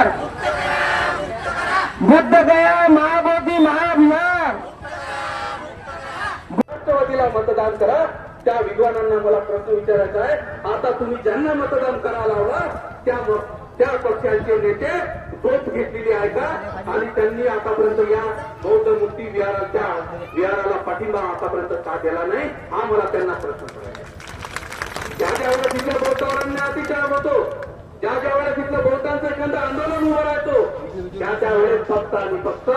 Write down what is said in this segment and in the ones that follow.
महाविहार बुद्ध गया महाबोधी महाविहार राष्ट्रवादीला मतदान करा. त्या विद्वानांना मला प्रश्न विचारायचा आहे. आता तुम्ही ज्यांना मतदान करायला हवं त्या त्या पक्षांचे नेते झोप घेतलेली आहे का? आणि त्यांनी आतापर्यंत या बौद्ध मुक्ती विहाराच्या विहाराला पाठिंबा आतापर्यंत का दिला नाही? हा मला त्यांना प्रश्न करायचा ज्या ज्या वेळेस तिथल्या बौद्धावरांना अतिचार होतो तिथलं एखादं आंदोलन उभं राहतो. त्या त्या वेळेस फक्त आणि फक्त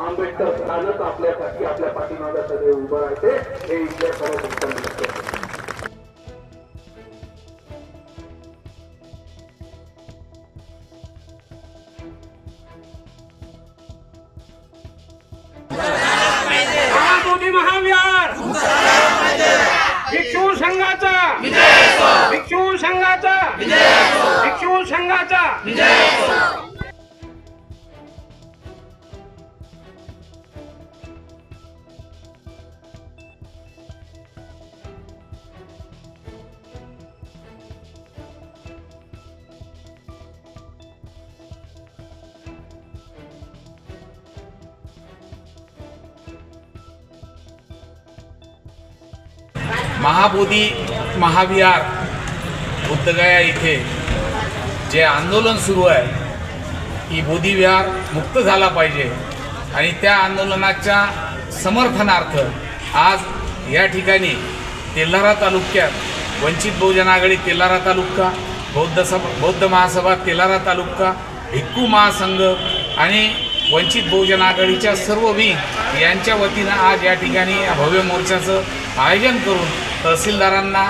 आंबेडकर आपल्यासाठी आपल्या पाठीमागे सगळे उभं राहते. हे इथल्या सर्व भिक्षू महाबोधी महाविहार बुद्धगया इथे जे आंदोलन सुरू आहे की बोधी विहार मुक्त झाला पाहिजे. आणि त्या आंदोलनाच्या समर्थनार्थ आज या ठिकाणी तेल्हारा तालुक्यात वंचित बहुजन आघाडी तेल्हारा तालुका बौद्ध सभा बौद्ध महासभा तेल्हारा तालुका भिक्खू महासंघ आणि वंचित बहुजन आघाडीच्या सर्व विंग यांच्या वतीनं आज या ठिकाणी भव्य मोर्चाचं आयोजन करून तहसीलदारांना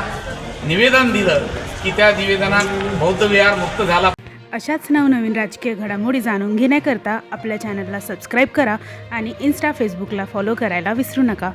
निवेदन दिलं. की त्या निवेदनात बौद्ध विहार मुक्त झाला. अशाच नवनवीन राजकीय घडामोडी जाणून घेण्याकरता आपल्या चॅनलला सबस्क्राईब करा आणि इन्स्टा फेसबुकला फॉलो करायला विसरू नका.